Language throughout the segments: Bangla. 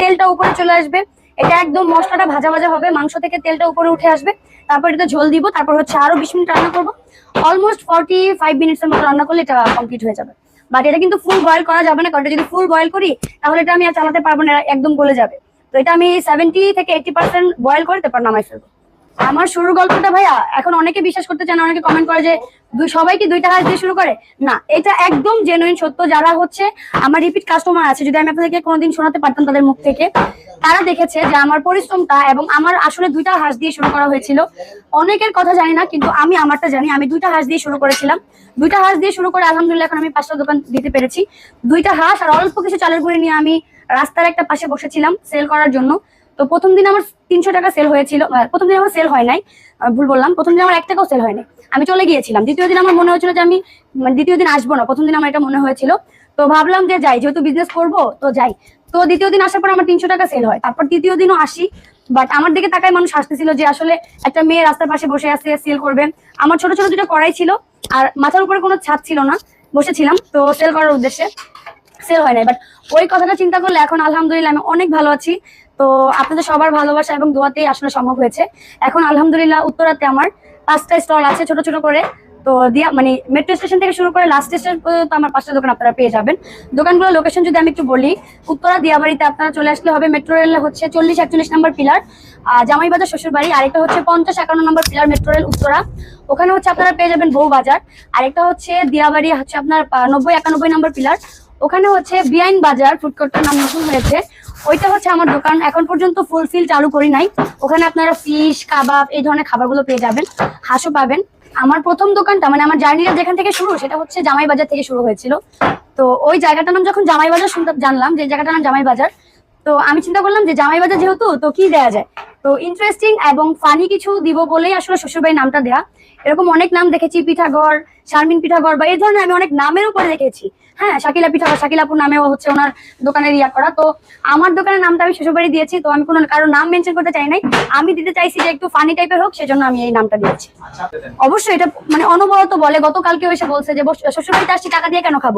তেলটা উপরে চলে আসবে। এটা একদম মশলাটা ভাজা ভাজা হবে, মাংস থেকে তেলটা উপরে উঠে আসবে। তারপর এটা ঝোল দিব, তারপর হচ্ছে আরও বিশ মিনিট রান্না করব। অলমোস্ট ফর্টি ফাইভ মিনিটস এর মতো রান্না করলে এটা কমপ্লিট হয়ে যাবে। বাট এটা কিন্তু ফুল বয়েল করা যাবে না, কারণ যদি ফুল বয়েল করি, তাহলে এটা আমি আর চালাতে পারব না একদম গলে যাবে। তো এটা আমি সেভেন্টি থেকে এইটি পার্সেন্ট বয়েল করে তারপর নামাই ফেলব। আমার শুরুর গল্পটা ভাইয়া, এখন অনেকে বিশ্বাস করতে চান অনেকে কমেন্ট করে যে সবাই কি দুইটা হাঁস দিয়ে শুরু করে? না, এটা একদম জেনুইন সত্য। যারা হচ্ছে আমার রিপিট কাস্টমার আছে, যদি আমি আপনাদেরকে কোনোদিন শোনাতে পারতাম তাদের মুখ থেকে, তারা দেখেছে যে আমার পরিশ্রমটা এবং আমার আসলে দুইটা হাঁস দিয়ে শুরু করা হয়েছিল। অনেকের কথা জানি না, কিন্তু আমি আমারটা জানি। আমি দুইটা হাঁস দিয়ে শুরু করেছিলাম। দুইটা হাঁস দিয়ে শুরু করে আলহামদুলিল্লাহ এখন আমি পাঁচটা দোকান দিতে পেরেছি। দুইটা হাঁস আর অল্প কিছু চালের গুঁড়ি নিয়ে আমি রাস্তার একটা পাশে বসেছিলাম সেল করার জন্য। তো প্রথম দিন আমার তিনশো টাকা সেল হয়েছিল প্রথম দিন আমার সেল হয় নাই ভুল বললাম, প্রথম দিন আমার এক টাকাও সেল হয়নি আমি চলে গিয়েছিলাম, দ্বিতীয় দিন আমার মনে হয়েছিল যে আমি মানে দ্বিতীয় দিন আসব না, প্রথম দিন আমার এটা মনে হয়েছিল। তো ভাবলাম যে যাই, যেহেতু বিজনেস করব, তো যাই। তো দ্বিতীয় দিন আসার পর আমার তিনশো টাকা সেল হয়, তারপর তৃতীয় দিনও আসি বাট আমার দিকে তাকায় মানুষ হাসতেছিল যে আসলে একটা মেয়ে রাস্তার পাশে বসে আছে সেল করবে। আমার ছোট ছোট দুটো কড়াই ছিল, আর মাথার উপরে কোনো ছাদ ছিল না, বসেছিলাম, তো সেল করার উদ্দেশ্যে সেল হয় নাই। বাট ওই কথাটা চিন্তা করলে এখন আলহামদুলিল্লাহ আমি অনেক ভালো আছি তো আপনাদের সবার ভালোবাসা এবং দোয়াতেই আসলে সম্ভব হয়েছে। এখন আলহামদুলিল্লাহ উত্তরাতে আমার পাঁচটা স্টল আছে ছোট ছোট করে। তো দিয়া মানে মেট্রো স্টেশন থেকে শুরু করে লাস্ট স্টেশন পর্যন্ত আমার পাঁচটা দোকান আপনারা পেয়ে যাবেন। দোকানগুলোর লোকেশন যদি আমি একটু বলি, উত্তরা, দিয়াবাড়িতে আপনারা চলে আসলে হবে মেট্রো রেল হচ্ছে চল্লিশ একচল্লিশ নম্বর পিলার আর জামাইবাজার, শ্বশুরবাড়ি, আরেকটা হচ্ছে পঞ্চাশ একান্ন number pillar metro rail Uttara. ওখানে হচ্ছে আপনারা পেয়ে যাবেন বউ বাজার আরেকটা হচ্ছে দিয়াবাড়ি, হচ্ছে আপনার নব্বই একানব্বই নম্বর পিলার ওখানে হচ্ছে বিআইন বাজার ফুড কোর্টটার নাম নতুন হয়েছে। ওইটা হচ্ছে আমার দোকান। এখন পর্যন্ত ফুলফিল চালু করি নাই। ওখানে আপনারা ফিশ কাবাব, এই ধরনের খাবারগুলো পেয়ে যাবেন। হাঁসও পাবেন। আমার প্রথম দোকানটা মানে আমার জার্নিটা যেখান থেকে শুরু, সেটা হচ্ছে জামাই বাজার থেকে শুরু হয়েছিল। তো ওই জায়গাটার নাম যখন জামাই বাজার শুনতে জানলাম যে জায়গাটা জায়গাটার নাম জামাই বাজার তো আমি চিন্তা করলাম যে জামাই বাজার যেহেতু, তো কি দেয়া যায়? তো ইন্টারেস্টিং এবং ফানি কিছু দিব বলেই আসলে শ্বশুরবাড়ির নামটা দেয়া। এরকম অনেক নাম দেখেছি পিঠাগড় শারমিন পিঠাগড় বা এই ধরনের আমি অনেক নামের উপরে দেখেছি। হ্যাঁ শাকিলা পিঠাগড় শাকিলাপুর নামেও হচ্ছে ওনার দোকানের ইয়া করা। তো আমার দোকানের নামটা আমি শ্বশুরবাড়ি দিয়েছি তো আমি কোনো কারও নাম মেনশন করতে চাই নাই। আমি দিতে চাইছি যে একটু ফানি টাইপের হোক সেজন্য আমি এই নামটা দিয়েছি। অবশ্যই এটা মানে অনবরত বলে গতকালকে এসে বলছে যে শ্বশুরবাড়িতে আসছি টাকা দিয়ে কেন খাব?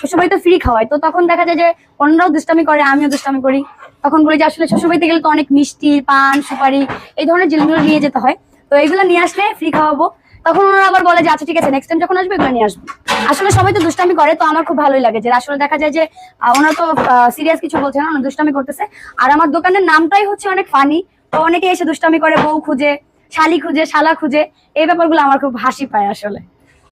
শ্বশুরবাড়ি তো ফ্রি খাওয়ায় তো তখন দেখা যায় যে অন্যরাও দুষ্টামি করে আমিও দুষ্টামি করি। তখন বলি যে আসলে শ্বশুরবাড়িতে গেলে তো অনেক মিষ্টি, পান, সুপারি, এই ধরনের জিনিসগুলো নিয়ে যেতে হয়। তো এইগুলো নিয়ে আসলে ফ্রি খাওয়াবো। তখন ওনারা আবার বলে যে আচ্ছা ঠিক আছে নেক্সট টাইম যখন আসবে এগুলো নিয়ে আসব। আসলে সবাই তো দুষ্টামি করে, তো আমার খুব ভালোই লাগে যে, আসলে দেখা যায় যে ওনারা তো সিরিয়াস কিছু বলছে না দুষ্টামি করতেছে। আর আমার দোকানের নামটাই হচ্ছে অনেক ফানি তো অনেকে এসে দুষ্টামি করে, বউ খুঁজে, শালি খুঁজে, শালা খুঁজে। এই ব্যাপারগুলো আমার খুব হাসি পায় আসলে।